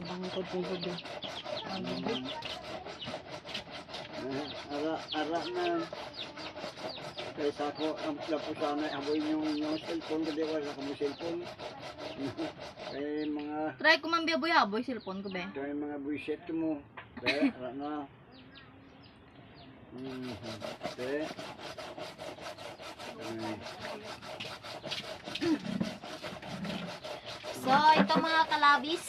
Kabangkod ko gabi. Ah, Ara, ara na. Kaysa ako, ang lapo sana, aboy yung, yung cellphone ko, di ba? Sa kamo cellphone. Kaya mga, Try ko man biyaboy haboy cellphone ko be. kaya mga buisit mo. Kaya, ara na. Hmm, kaya. Ay, So, ito mga kalabis.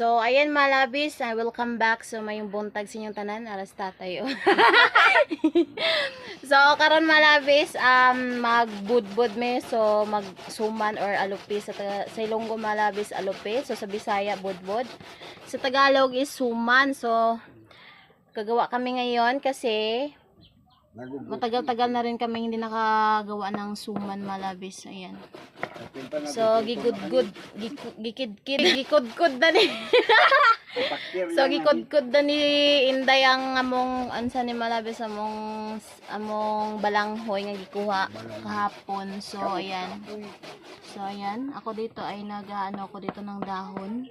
So, ayan mga labis, I will come back. So, may yung buntag sa inyong tanan, aras tatay. oh. so, karon mga labis, um, magbudbud me. So, magsuman or alupi. Sa, taga, sa Ilonggo mga labis. So, sa Bisaya, budbud. Sa Tagalog is suman. So, kagawa kami ngayon kasi. Matagal-tagal na rin kami hindi nakagawa ng suman malabis. Ayan. So, gigud-gud, giku- gikid-kid, gikud-kud na ni. So, lang, gikud-kud na ni Inday ang among, ansa ni Malabis, among, among balanghoy nga gikuha kahapon. So, ayan. So, ayan. Ako dito ay nag-ano ako dito ng dahon.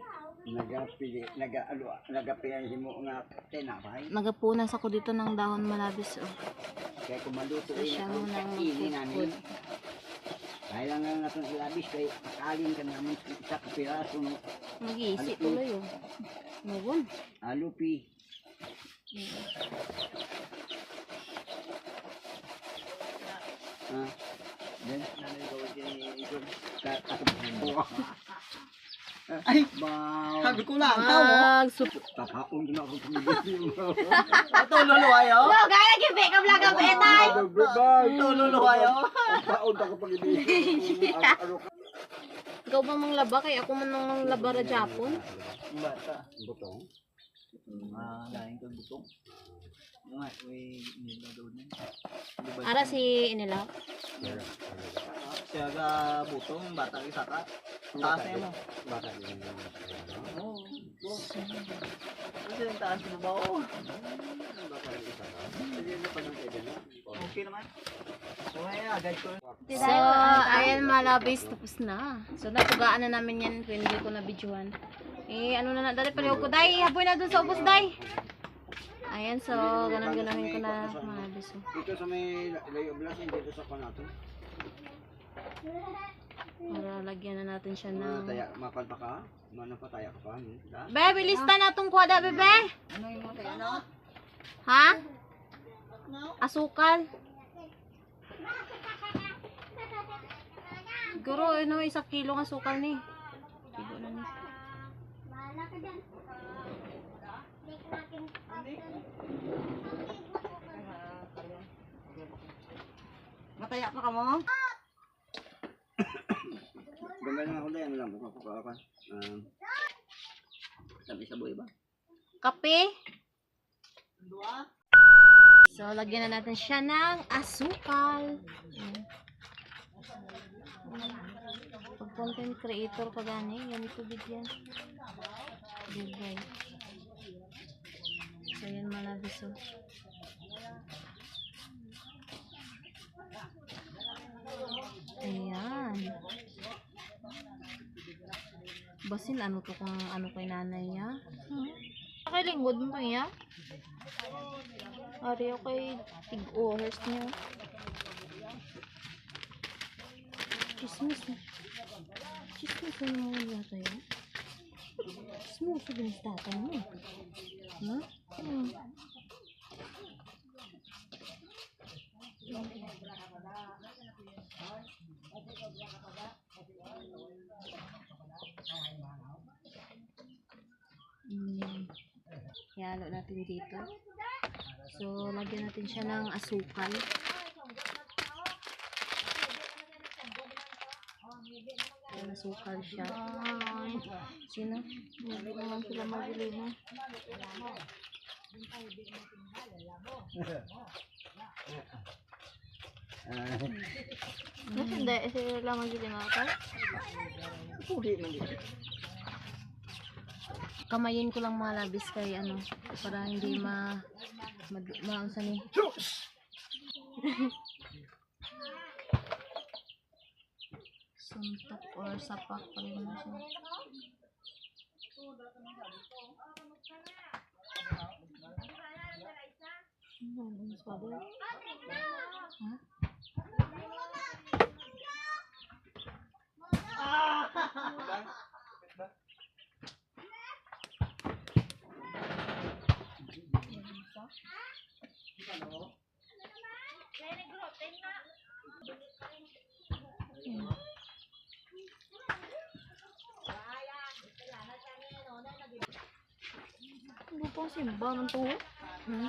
Nagapili, nagaalo, nagapiyan mo nga tinapay. Nagapunas ako dito ng dahon Malabis. Oh. Kaya kung maluto So, siya mo sa nang magpupud. Kaya lang nga itong ilabis kay akalin ka namin sa kapiraso ng Mag-iisi tuloy oh. Ngayon. alupi. Ah, then, Ay, baw. Sabi ko lang, tao. Mag-sup. Tapaon ko na ako kumibili. Ito, luluwayo. No, gaya gibi ka vlog ang betay. Ito, luluwayo. Tapaon ako pag ka? Ikaw ba mang laba kay ako man nang laba ra Japon? Bata. Butong. Ah, lain ko butong. Nga, may nila daw na. Ara si inila. Siya ga butong, bata isa ka. Taas na mo. Baka yun. Oo. Kasi yung taas mo ba? Oo. Ka. Na? Okay naman. So, ayan malabis tapos na. So, natugaan na namin yan kung hindi ko na videohan. Eh, ano na na, dali paliw ko, day. Haboy na dun sa ubos, day. Ayan, so, ganun-ganunin ko na malabis. Oh. Dito sa may layo blasin, dito sa kanato. Para lagyan na natin siya Mga ng... taya, mapalpa ka? Mana pa taya ka pa? Da? Be, bilista na itong kwada, bebe. Ano yung mga tayo na? Ha? Asukal. Siguro, ano, isang kilong asukal ni. Kilo na ni. Mataya pa ka mo? Ganda nga ako yan lang. Buka ko ka. Ah, Sabi sa buhay ba? Kape. So, lagyan na natin siya ng asukal. Pag content creator ka gani, yan ito bigyan. Bigay. So, yan malabis oh. Ayan. Basin ano to kung ano kay nanay niya? Hmm? Kay lingkod mo to niya? Ari ako kay tig-ohers niya. Chismis. Chismis na naman wala tayo. Sa binis tatay mo. Ha? Hmm. Mm. Ihalo natin dito. So, lagyan natin siya ng asukal. Ayan, asukal siya. Sino? Hindi naman sila mabili mo. ah, Mas hindi, sila lang mabili mo ako. Puli man dito. Kamayin ko lang mga labis kay ano, para hindi ma... ma... ma... ma ni? Suntok or sapak pa rin mo siya. Ano po simba man to? Hmm?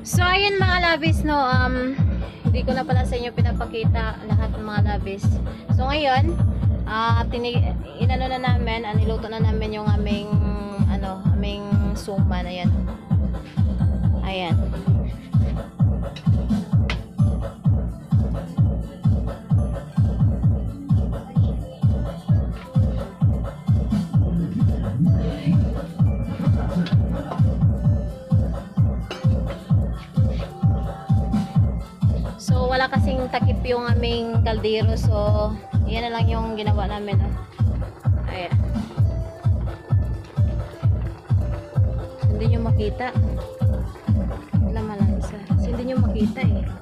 So, ayun mga labis, no, um, hindi ko na pala sa inyo pinapakita lahat ng mga labis. So, ngayon, ah, tinig, inano na namin, ah, niluto na namin yung aming, ano, aming suman, ayan. Ayan. Takip yung aming kaldero. So, yan na lang yung ginawa namin. Oh. Ayan. Hindi nyo makita. Wala. So, hindi nyo makita eh.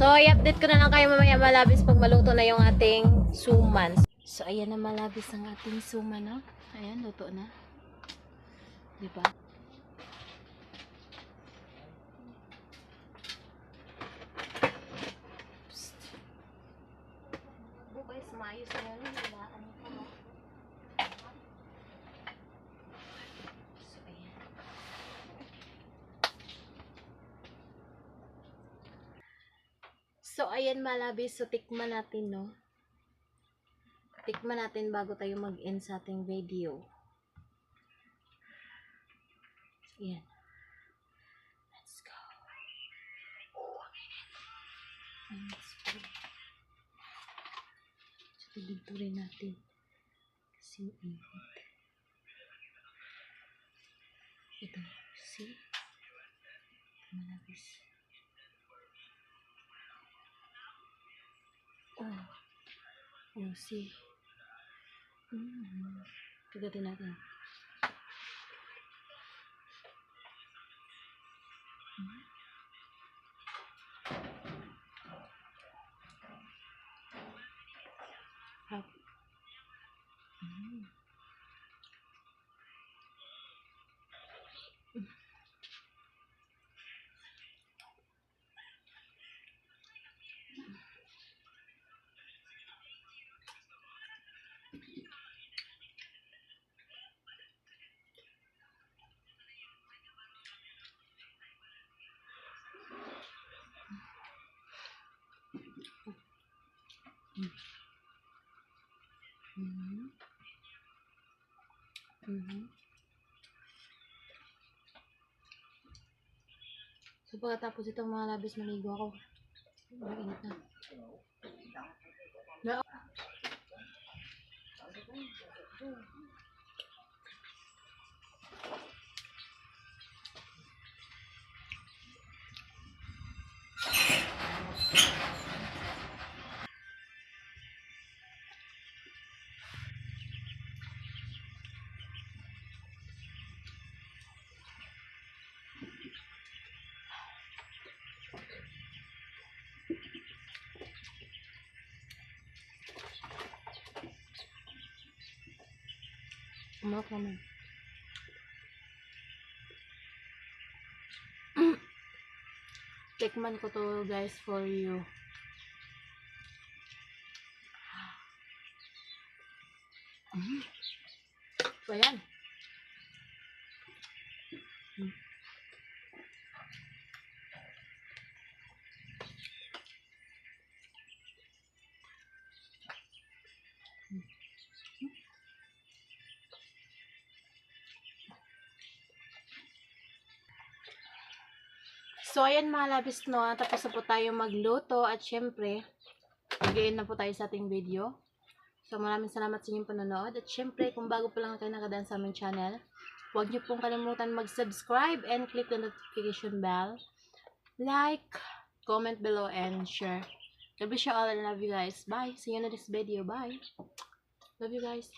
So i-update ko na lang kayo mamaya malabis pag maluto na yung ating suman. So, ayan na malabis ang ating suman, no? Ayan, luto na. Di ba? Psst. Bukay, sumayos na yun. Wala, ano pa, no? So, ayan. So, ayan malabis. So, tikman natin, no? Tikman natin bago tayo mag-end sa ating video. Ayan. Let's go. Let's pray. So, dito rin natin. Kasi init. Ito. See? Malabis. Oh. Oh, see? Mm. Kagatin natin. Mhm. So pagkatapos itong mga labis maligo ako. Mainit na. Na Umarok naman. Tikman ko to guys for you. Mm. So, ayan. So, ayan mga labis, no? Tapos na po tayo magluto at syempre, mag na po tayo sa ating video. So, maraming salamat sa inyong panonood. At syempre, kung bago pa lang kayo nakadaan sa aming channel, huwag niyo pong kalimutan mag-subscribe and click the notification bell. Like, comment below, and share. God bless you all and love you guys. Bye. See you in next video. Bye. Love you guys.